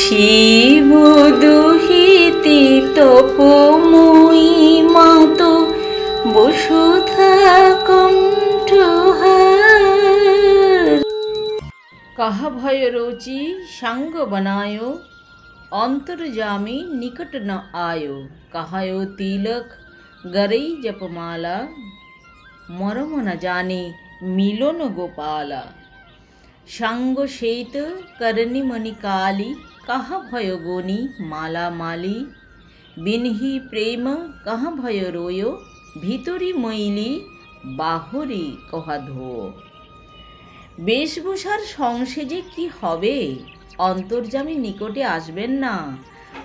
শিব দুহিতে তপময়ী মাত, বসুধা কাহা ভয় রোচি সাঙ্গ বনায় অন্তর্জামী নিকট ন আয়। কাহায় তিলক গরৈ জপমালা, মরম ন জানে মিলন গোপালা। সাঙ্গ সেইত করণী মণি কালী, কাহা ভয় গনি মালা মালি? বিনহি প্রেম কাহা ভয় রোয়? ভিতরি মইলি, বাহরি কহা ধো? বেশভূষার সংসেজে কি হবে? অন্তর্জামী নিকটে আসবেন না।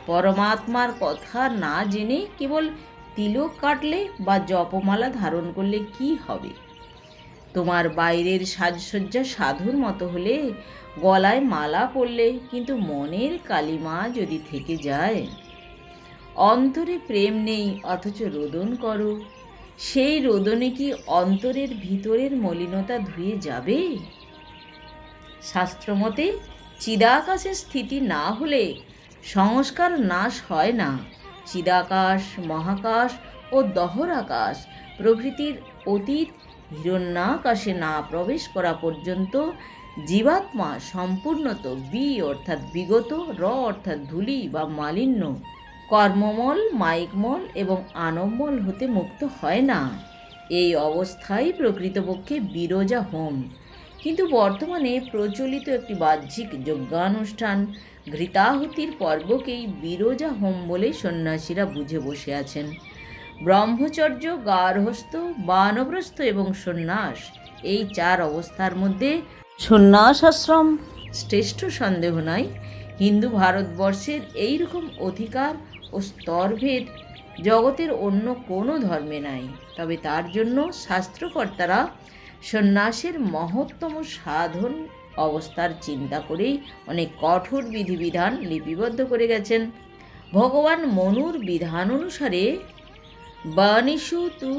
পরমাত্মার কথা না জেনে কেবল তিলক কাটলে বা জপমালা ধারণ করলে কি হবে? তোমার বাইরের সাজসজ্জা সাধুর মতো হলে গলায় মালা পরলে কিন্তু মনের কালিমা যদি থেকে যায়। অন্তরে প্রেম নেই, অথচ রোদন করো। সেই রোদনে কি অন্তরের ভিতরের মলিনতা ধুয়ে যাবে? শাস্ত্রমতে চিদাকাশের স্থিতি না হলে সংস্কার নাশ হয় না। চিদাকাশ, মহাকাশ ও দহর আকাশ প্রভৃতির অতীত হিরণ্যাকাশে না প্রবেশ করা পর্যন্ত জীবাত্মা সম্পূর্ণত বি অর্থাৎ বিগত, র অর্থাৎ ধূলি বা মালিন্য, কর্মমল, মাইকমল এবং আনবমল হতে মুক্ত হয় না। এই অবস্থাই প্রকৃতপক্ষে বিরজা হোম। কিন্তু বর্তমানে প্রচলিত একটি বাহ্যিক যজ্ঞানুষ্ঠান ঘৃতাহুতির পর্বকেই বিরজা হোম বলে সন্ন্যাসীরা বুঝে বসে আছেন। ব্রহ্মচর্য গার্হস্থ বানপ্রস্থ এবং সন্ন্যাস। এই চার অবস্থার মধ্যে সন্ন্যাস আশ্রম শ্রেষ্ঠ সন্দেহ নাই। হিন্দু ভারতবর্ষের এই রকম অধিকার ও স্তরভেদ জগতের অন্য কোনো ধর্মে নাই। তবে তার জন্য শাস্ত্রকর্তারা সন্ন্যাসের মহত্তম সাধন অবস্থার চিন্তা করেই অনেক কঠোর বিধিবিধান লিপিবদ্ধ করে গেছেন। ভগবান মনুর বিধান অনুসারে বাণীষু তু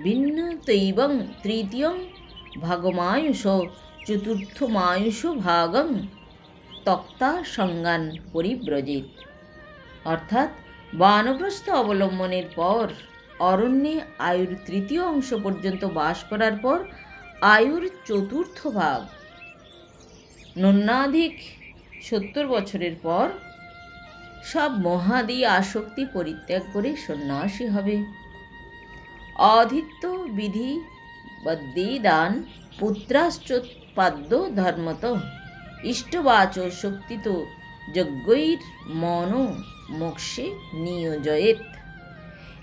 ভিন্ন তৈবং তৃতীয়ং ভাগমায়ুষ চতুর্থমায়ুষ ভাগং তক্তা সংজ্ঞান পরিব্রজিত অর্থাৎ বানপ্রস্থ অবলম্বনের পর অরণ্যে আয়ুর তৃতীয় অংশ পর্যন্ত বাস করার পর আয়ুর চতুর্থ ভাগ নন্যাধিক সত্তর বছরের পর সব মহাদি আসক্তি পরিত্যাগ করে সন্ন্যাসী হবে। অধিত্য বিধি বদ্যি দান পুত্রাশ্চোৎপাদ্য ধর্মত। ইষ্টবাচ শক্তিত যজ্ঞৈর মন মোক্ষে নিয়োজয়েত।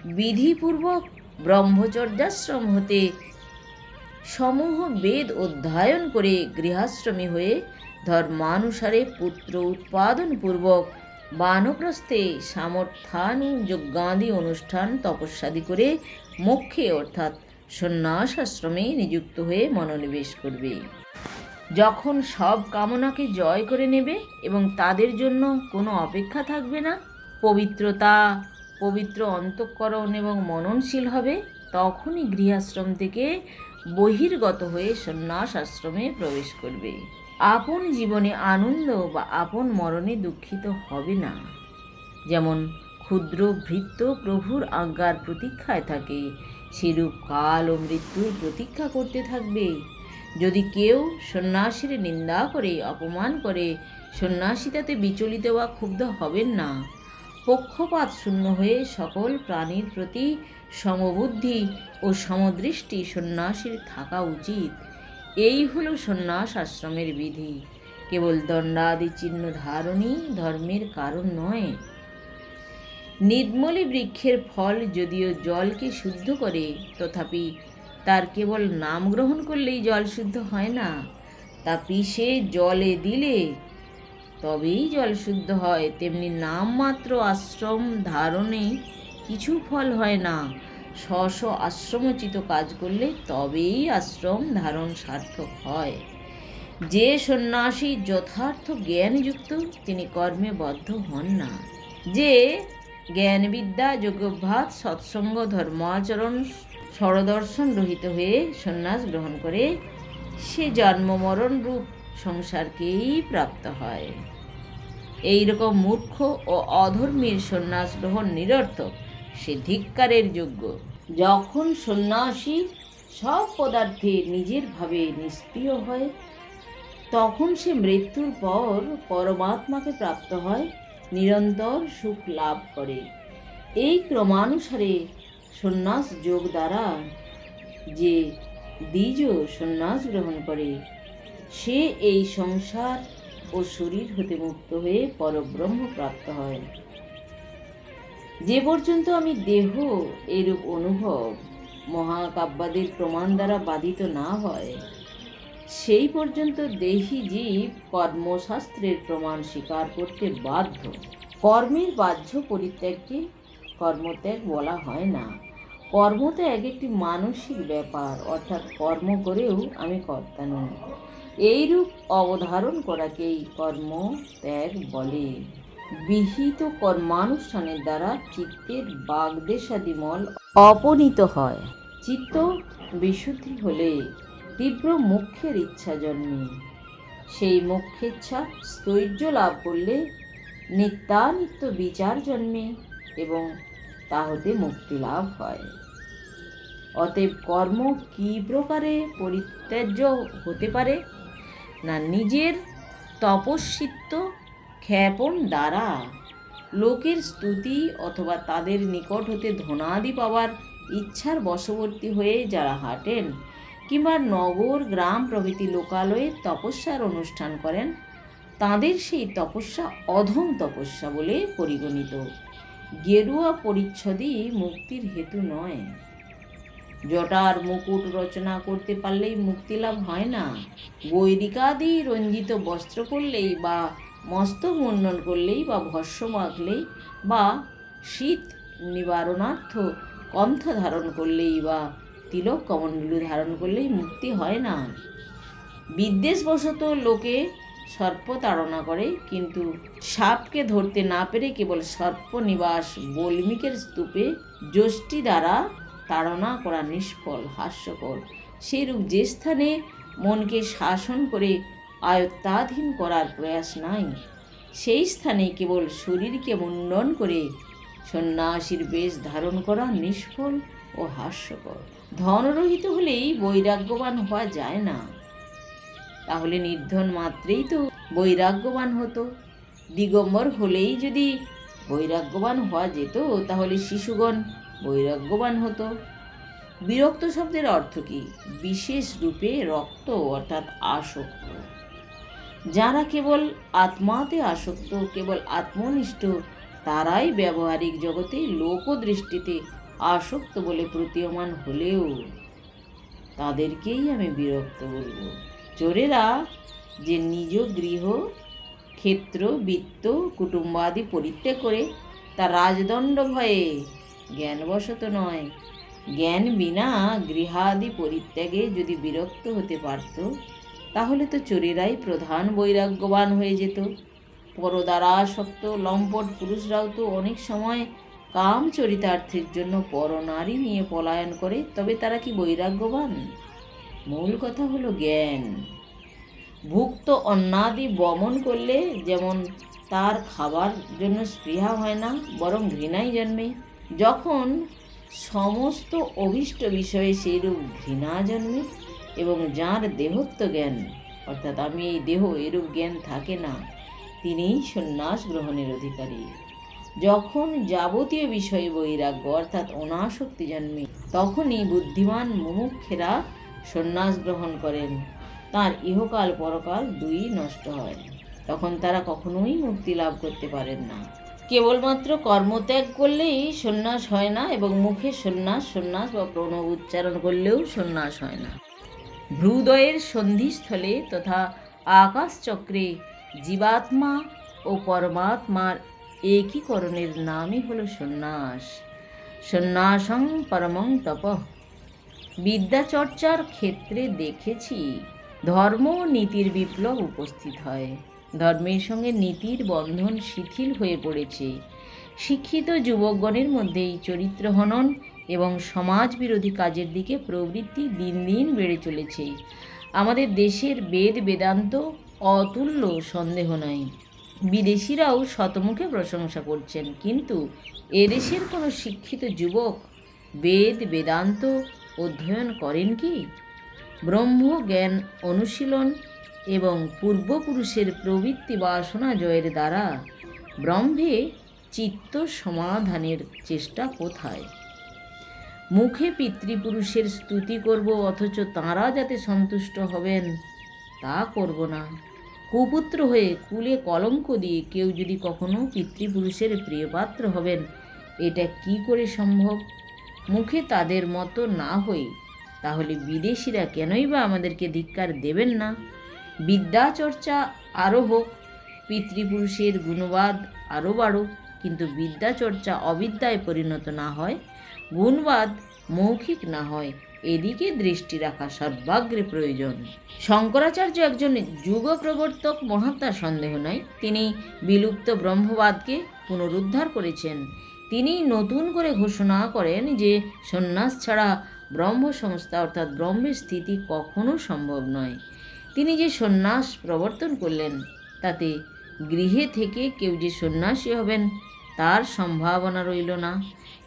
বিধিপূর্বক ব্রহ্মচর্যাশ্রম হতে সমূহ বেদ অধ্যয়ন করে গৃহাশ্রমী হয়ে ধর্মানুসারে পুত্র উৎপাদনপূর্বক বানপ্রস্থে সামর্থ্যানুযজ্ঞাদি অনুষ্ঠান তপস্যাদি করে মোক্ষে, অর্থাৎ সন্ন্যাস আশ্রমে নিযুক্ত হয়ে মনোনিবেশ করবে। যখন সব কামনাকে জয় করে নেবে এবং তাদের জন্য কোনো অপেক্ষা থাকবে না, পবিত্রতা, পবিত্র অন্তঃকরণ এবং মননশীল হবে, তখনই গৃহাশ্রম থেকে বহির্গত হয়ে সন্ন্যাস আশ্রমে প্রবেশ করবে। আপন জীবনে আনন্দ বা আপন মরণে দুঃখিত হবে না। যেমন ক্ষুদ্র ভৃত্য প্রভুর আজ্ঞার প্রতীক্ষায় থাকে, সেরূপ কাল ও মৃত্যুর প্রতীক্ষা করতে থাকবে। যদি কেউ সন্ন্যাসীর নিন্দা করে, অপমান করে, সন্ন্যাসী তাতে বিচলিত বা ক্ষুব্ধ হবেন না। পক্ষপাত শূন্য হয়ে সকল প্রাণীর প্রতি সমবুদ্ধি ও সমদৃষ্টি সন্ন্যাসীর থাকা উচিত। এই হলো সন্ন্যাস আশ্রমের বিধি। কেবল দণ্ডাদি চিহ্ন ধারণই ধর্মের কারণ নয়। নির্মলি বৃক্ষের ফল যদিও জলকে শুদ্ধ করে, তথাপি তার কেবল নাম গ্রহণ করলেই জল শুদ্ধ হয় না। তা পিষে জলে দিলে তবেই জল শুদ্ধ হয়। তেমনি নামমাত্র আশ্রম ধারণে কিছু ফল হয় না। স্ব স্ব আশ্রমোচিত কাজ করলে তবেই আশ্রম ধারণ সার্থক হয়। যে সন্ন্যাসী যথার্থ জ্ঞানযুক্ত, তিনি কর্মে বদ্ধ হন না। যে জ্ঞানবিদ্যা যোগ্যভাত সৎসঙ্গ, ধর্মাচরণ সরদর্শন রহিত হয়ে সন্ন্যাস গ্রহণ করে, সে জন্ম মরণ রূপ সংসারকেই প্রাপ্ত হয়। এই রকম মূর্খ ও অধর্মীর সন্ন্যাস গ্রহণ নিরর্থক। সে ধিক্কারের যোগ্য। যখন সন্ন্যাসী সব পদার্থে নিজের ভাবে নিষ্ক্রিয় হয়, তখন সে মৃত্যুর পর পরমাত্মাকে প্রাপ্ত হয়, নিরন্তর সুখ লাভ করে। এই ক্রমানুসারে সন্ন্যাস যোগ দ্বারা যে দ্বিজ সন্ন্যাস গ্রহণ করে, সে এই সংসার ও শরীর হতে মুক্ত হয়ে পরব্রহ্ম প্রাপ্ত হয়। যে পর্যন্ত আমি দেহ এরূপ অনুভব, মহাকাব্যাদের প্রমাণ দ্বারা বাধিত না হয়, সেই পর্যন্ত দেহি জীব কর্মশাস্ত্রের প্রমাণ স্বীকার করতে বাধ্য। কর্মের বাহ্য পরিত্যাগকে কর্মত্যাগ বলা হয় না। কর্মত্যাগ একটি মানসিক ব্যাপার, অর্থাৎ কর্ম করেও আমি কর্তা নই। এইরূপ অবধারণ করাকেই কর্ম ত্যাগ বলে। বিহিত কর্মানুষ্ঠানের দ্বারা চিত্তের বাগদেশাদিমল অপনীত হয়। চিত্ত বিশুদ্ধি হলে তীব্র মুখ্যের ইচ্ছা জন্মে। সেই মুখ্যেচ্ছা স্থৈর্য লাভ করলে নিত্যানিত্য বিচার জন্মে এবং তা হতে মুক্তি লাভ হয়। অতএব কর্ম কী প্রকারে পরিত্যাজ্য হতে পারে? না নিজের তপস্বিত্ব ক্ষেপণ দ্বারা লোকের স্তুতি অথবা তাদের নিকট হতে ধনাদি পাওয়ার ইচ্ছার বশবর্তী হয়ে যারা হাঁটেন কিংবা নগর, গ্রাম প্রভৃতি লোকালয়ে তপস্যার অনুষ্ঠান করেন, তাদের সেই তপস্যা অধম তপস্যা বলে পরিগণিত। গেরুয়া পরিচ্ছদই মুক্তির হেতু নয়। জটার মুকুট রচনা করতে পারলেই মুক্তি লাভ হয় না। গৈরিকাদি রঞ্জিত বস্ত্র করলেই বা মস্তক মুন্ডন করলেই বা ভস্য মাখলেই বা শীত নিবারণার্থ কণ্ঠ ধারণ করলেই বা তিলক কমণ্ডলু ধারণ করলেই মুক্তি হয় না। বিদ্বেষবশত লোকে সর্প তাড়না করে, কিন্তু সাপকে ধরতে না পেরে কেবল সর্পনিবাস বল্মিকের স্তূপে যষ্টি দ্বারা তাড়না করা নিষ্ফল, হাস্যকর। সেইরূপ যে স্থানে মনকে শাসন করে আয়ত্তাধীন করার প্রয়াস নাই। সেই স্থানে কেবল শরীরকে মুন্ডন করে সন্ন্যাসীর বেশ ধারণ করা নিষ্ফল ও হাস্যকর। ধনরহিত হলেই বৈরাগ্যবান হওয়া যায় না। তাহলে নির্ধন মাত্রেই তো বৈরাগ্যবান হতো। দিগম্বর হলেই যদি বৈরাগ্যবান হওয়া যেত, তাহলে শিশুগণ বৈরাগ্যবান হতো। বিরক্ত শব্দের অর্থ কি? বিশেষ রূপে রক্ত, অর্থাৎ আসক্ত। যারা কেবল আত্মাতে আসক্ত, কেবল আত্মনিষ্ঠ, তারাই ব্যবহারিক জগতে লোকদৃষ্টিতে আসক্ত বলে প্রতীয়মান হলেও তাদেরকেই আমি বিরক্ত বলব। চোরেরা যে নিজ গৃহ, ক্ষেত্র, বৃত্ত, কুটুম্বাদি পরিত্যাগ করে, তা রাজদণ্ড ভয়ে জ্ঞানবশত নয়। জ্ঞান বিনা গৃহাদি পরিত্যাগে যদি বিরক্ত হতে পারত তাহলে তো চোরেরাই প্রধান বৈরাগ্যবান হয়ে যেত। পরদ্বারাসক্ত লম্পট পুরুষরাও তো অনেক সময় কাম চরিতার্থের জন্য পরনারী নিয়ে পলায়ন করে, তবে তারা কি বৈরাগ্যবান? মূল কথা হলো জ্ঞান। ভুক্ত অন্নাদি বমন করলে যেমন তার খাবার জন্য স্পৃহা হয় না, বরং ঘৃণাই জন্মে। যখন সমস্ত অভীষ্ট বিষয়ে সেইরূপ ঘৃণা জন্মে এবং যার দেহত্ব জ্ঞান, অর্থাৎ আমি এই দেহ এরূপ জ্ঞান থাকে না, তিনিই সন্ন্যাস গ্রহণের অধিকারী। যখন যাবতীয় বিষয়ে বৈরাগ্য, অর্থাৎ অনাসক্তি জন্মে, তখনই বুদ্ধিমান মুমুক্ষেরা সন্ন্যাস গ্রহণ করেন। তার ইহকাল পরকাল দুই নষ্ট হয়। তখন তারা কখনোই মুক্তি লাভ করতে পারেন না। কেবলমাত্র কর্মত্যাগ করলেই সন্ন্যাস হয় না এবং মুখে সন্ন্যাস সন্ন্যাস বা প্রণব উচ্চারণ করলেও সন্ন্যাস হয় না। ভ্রুদয়ের সন্ধিস্থলে তথা আকাশচক্রে জীবাত্মা ও পরমাত্মার একীকরণের নামই হল সন্ন্যাস। সন্ন্যাসং পরমং তপ। বিদ্যাচর্চার ক্ষেত্রে দেখেছি ধর্ম ও নীতির বিপ্লব উপস্থিত হয়। ধর্মের সঙ্গে নীতির বন্ধন শিথিল হয়ে পড়েছে। শিক্ষিত যুবকগণের মধ্যেই চরিত্র হনন এবং সমাজ বিরোধী কাজের দিকে প্রবৃত্তি দিন দিন বেড়ে চলেছে। আমাদের দেশের বেদ বেদান্ত অতুল্য, সন্দেহ নাই বিদেশিরাও শতমুখে প্রশংসা করছেন। কিন্তু এদেশের কোনো শিক্ষিত যুবক বেদ বেদান্ত অধ্যয়ন করেন কি? ব্রহ্ম জ্ঞান অনুশীলন এবং পূর্বপুরুষের প্রবৃত্তি বাসনা জয়ের দ্বারা ব্রহ্মে চিত্ত সমাধানের চেষ্টা কোথায়? মুখে পিতৃপুরুষের স্তুতি করব, অথচ তাঁরা যাতে সন্তুষ্ট হবেন, তা করব না। কুপুত্র হয়ে কুলে কলঙ্ক দিয়ে কেউ যদি কখনো পিতৃপুরুষের প্রিয়পাত্র হবেন, এটা কি করে সম্ভব? মুখে তাদের মতো না হই তাহলে বিদেশিরা কেনই বা আমাদেরকে ধিক্কার দেবেন না? বিদ্যা চর্চা আরও হোক, পিতৃপুরুষের গুণবাদ আরও বাড়ুক, কিন্তু বিদ্যা চর্চা অবিদ্যায় পরিণত না হয় গুণবাদ মৌখিক না হয়, এদিকে দৃষ্টি রাখা সর্বাগ্রে প্রয়োজন। শঙ্করাচার্য একজন যুগ প্রবর্তক মহাত্মা, সন্দেহ নাই তিনি বিলুপ্ত ব্রহ্মবাদকে পুনরুদ্ধার করেছেন। তিনি নতুন করে ঘোষণা করেন যে সন্ন্যাস ছাড়া ব্রহ্ম সংস্থা অর্থাৎ ব্রহ্মের স্থিতি কখনো সম্ভব নয়। তিনি যে সন্ন্যাস প্রবর্তন করলেন, তাতে গৃহে থেকে কেউ যে সন্ন্যাসী হবেন, তার সম্ভাবনা রইল না।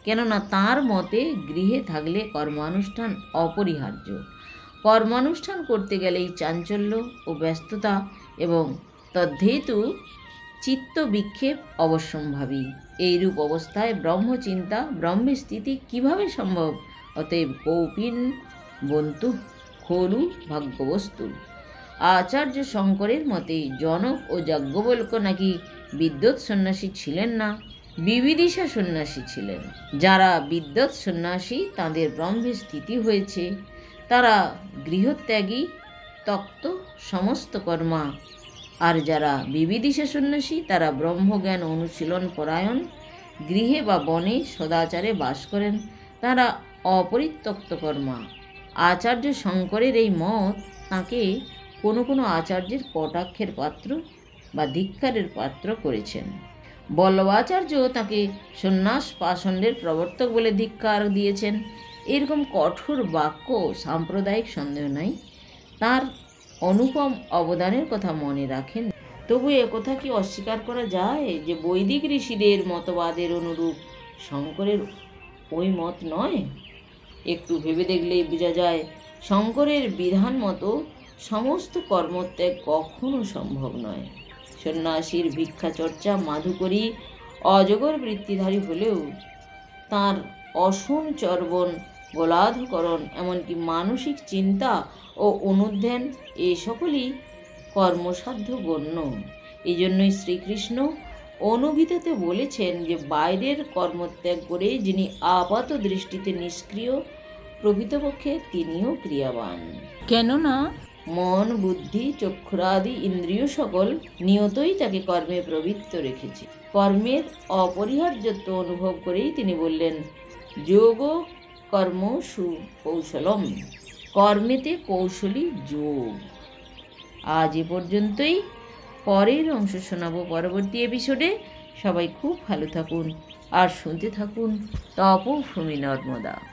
কেননা তার মতে গৃহে থাকলে কর্মানুষ্ঠান অপরিহার্য। কর্মানুষ্ঠান করতে গেলেই চাঞ্চল্য ও ব্যস্ততা এবং তদ্ধেতু চিত্ত বিক্ষেপ অবশ্যম্ভাবী। এইরূপ অবস্থায় ব্রহ্মচিন্তা, ব্রহ্মের স্থিতি কীভাবে সম্ভব? অতএব কৌপিন, বন্তু খলু ভাগ্যবস্তু। আচার্য শঙ্করের মতে, জনক ও যাজ্ঞবল্ক নাকি বিদ্যুৎ সন্ন্যাসী ছিলেন না? বিবিদিশা সন্ন্যাসী ছিলেন। যারা বিদ্যৎ সন্ন্যাসী, তাদের ব্রহ্মে স্থিতি হয়েছে। তারা গৃহত্যাগী, তক্ত, সমস্ত কর্মা। আর যারা বিবিদিশা সন্ন্যাসী, তারা ব্রহ্মজ্ঞান অনুশীলন পরায়ণ, গৃহে বা বনে সদাচারে বাস করেন। তারা অপরিত্যক্ত কর্মা। আচার্য শঙ্করের এই মত তাকে কোনো কোনো আচার্যের কটাক্ষের পাত্র বা ধিক্কারের পাত্র করেছেন। বল্লভাচার্য তাকে সন্ন্যাস পাষণ্ডের প্রবর্তক বলে ধিক্কার দিয়েছেন। এরকম কঠোর বাক্য সাম্প্রদায়িক সন্দেহ নাই। তার অনুপম অবদানের কথা মনে রাখেন। তবু একথা কি অস্বীকার করা যায় যে বৈদিক ঋষিদের মতবাদের অনুরূপ শঙ্করের ওই মত নয়? একটু ভেবে দেখলেই বোঝা যায়, শঙ্করের বিধান মতো সমস্ত কর্মত্যাগ কখনো সম্ভব নয়। সন্ন্যাসীর ভিক্ষা চর্চা মাধুকরী অজগর বৃত্তিধারী হলেও তার অসুন চর্বণ, গোলাধকরণ, এমনকি মানসিক চিন্তা ও অনুধ্যান এ সকলই কর্মসাধ্য গণ্য। এই জন্যই শ্রীকৃষ্ণ অনুগীতাতে বলেছেন যে, বাইরের কর্মত্যাগ করে যিনি আপাত দৃষ্টিতে নিষ্ক্রিয়, প্রকৃতপক্ষে তিনিও ক্রিয়াবান। কেননা মন, বুদ্ধি, চক্ষুরাদি, ইন্দ্রিয় সকল নিয়তই তাকে কর্মে প্রবৃত্ত রেখেছে। কর্মের অপরিহার্যত্ব অনুভব করেই তিনি বললেন, যোগ কর্ম সুকৌশলম। কর্মেতে কৌশলী যোগ। আজ এ পর্যন্তই। পরের অংশ শোনাবো পরবর্তী এপিসোডে। সবাই খুব ভালো থাকুন আর শুনতে থাকুন তপভূমি নর্মদা।